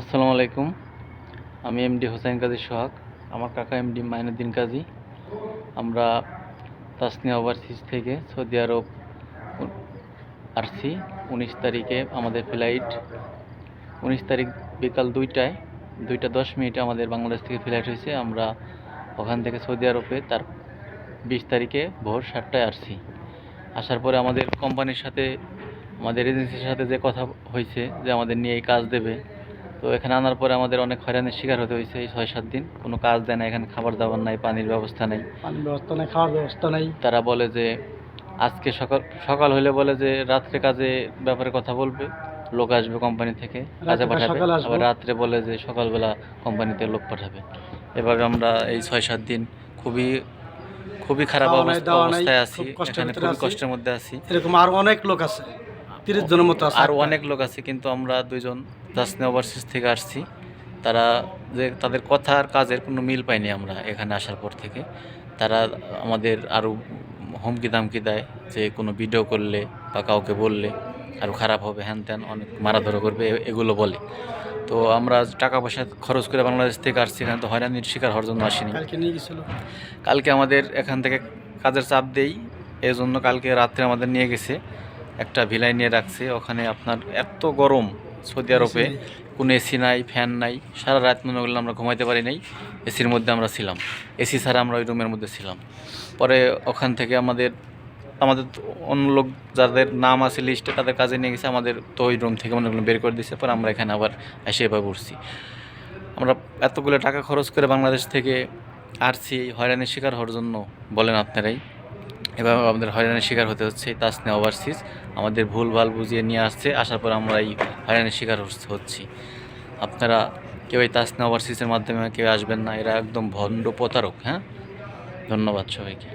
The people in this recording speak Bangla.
আসসালামু আলাইকুম। আমি এমডি হোসেন কাজী সোহাগ, আমার কাকা এমডি মাইনুদ্দিন কাজী। আমরা তাসনিয়া ওভারসিজ থেকে সৌদি আরব আসছি। উনিশ তারিখে আমাদের ফ্লাইট। উনিশ তারিখ বিকাল দুইটায়, দুইটা দশ মিনিটে আমাদের বাংলাদেশ থেকে ফ্লাইট হয়েছে। আমরা ওখান থেকে সৌদি আরবে তার বিশ তারিখে ভোর সাতটায় আসছি। আসার পরে আমাদের কোম্পানির সাথে, আমাদের এজেন্সির সাথে যে কথা হয়েছে, যে আমাদের নিয়ে এই কাজ দেবে তো এখানে আনার পরে আমাদের অনেক হয়রানির শিকার হতে হয়েছে এই ছয় সাত দিন। কোনো কাজ দেয় না এখানে খাবার দাবার নাই পানির ব্যবস্থা নেই। পানির ব্যবস্থা নেই খাওয়ার ব্যবস্থা নেই। তারা বলে যে আজকে সকাল সকাল হলে বলে যে রাত্রে কাজে ব্যাপারে কথা বলবে লোক আসবে কোম্পানি থেকে কাজে পাঠাবে। আবার রাত্রে বলে যে সকালবেলা কোম্পানিতে লোক পাঠাবে। এভাবে আমরা এই ছয় সাত দিন খুবই খুবই খারাপ অবস্থায় আছি। এখানে খুবই কষ্টের মধ্যে আছি। এরকম আর অনেক লোক আছে। তিরিশ জনের মতো আছে। আর অনেক লোক আছে কিন্তু আমরা দুইজন জাসনে ওভারসিজ থেকে আসছি। তারা যে তাদের কথা আর কাজের কোনো মিল পাইনি আমরা এখানে আসার পর থেকে। তারা আমাদের আরও হুমকি দামকি দেয় যে কোনো ভিডিও করলে বা কাউকে বললে আরও খারাপ হবে হ্যান ত্যান অনেক মারাধরা করবে এগুলো বলে। তো আমরা টাকা পয়সা খরচ করে বাংলাদেশ থেকে আসছি এখানে তো হয়রানির শিকার হওয়ার জন্য আসিনি। কালকে নিয়ে গেছিল। কালকে আমাদের এখান থেকে কাজের চাপ দেই এই জন্য কালকে রাত্রে আমাদের নিয়ে গেছে। একটা ভিলাই নিয়ে রাখছে। ওখানে আপনার এত গরম সৌদি আরবে। কোনো এসি নাই, ফ্যান নাই। সারা রাত মনে করলে আমরা ঘুমাইতে পারি নাই। এসির মধ্যে আমরা ছিলাম। এসি ছাড়া আমরা ওই রুমের মধ্যে ছিলাম। পরে ওখান থেকে আমাদের আমাদের অন্য লোক যাদের নাম আছে লিস্টে তাদের কাজে নিয়ে গেছে। আমাদের তো ওই রুম থেকে মনে করলাম বের করে দিয়েছে পরে আমরা এখানে আবার এসে এভাবে উঠছি। আমরা এতগুলো টাকা খরচ করে বাংলাদেশ থেকে আসছি। হয়রানির শিকার হওয়ার জন্য বলেন আপনারাই। এবার আমাদের হয়রানির শিকার হতে হচ্ছে তাসনে ওভারসিজ আমাদের ভুল ভালো বুঝিয়ে নিয়ে আসছে, আসার পর আমরা এই হয়রানির শিকার হচ্ছি আপনারা কেউ এই তাসনে ওভারসিজের মাধ্যমে কেউ আসবেন না, এরা একদম ভণ্ড প্রতারক হ্যাঁ? ধন্যবাদ সবাইকে।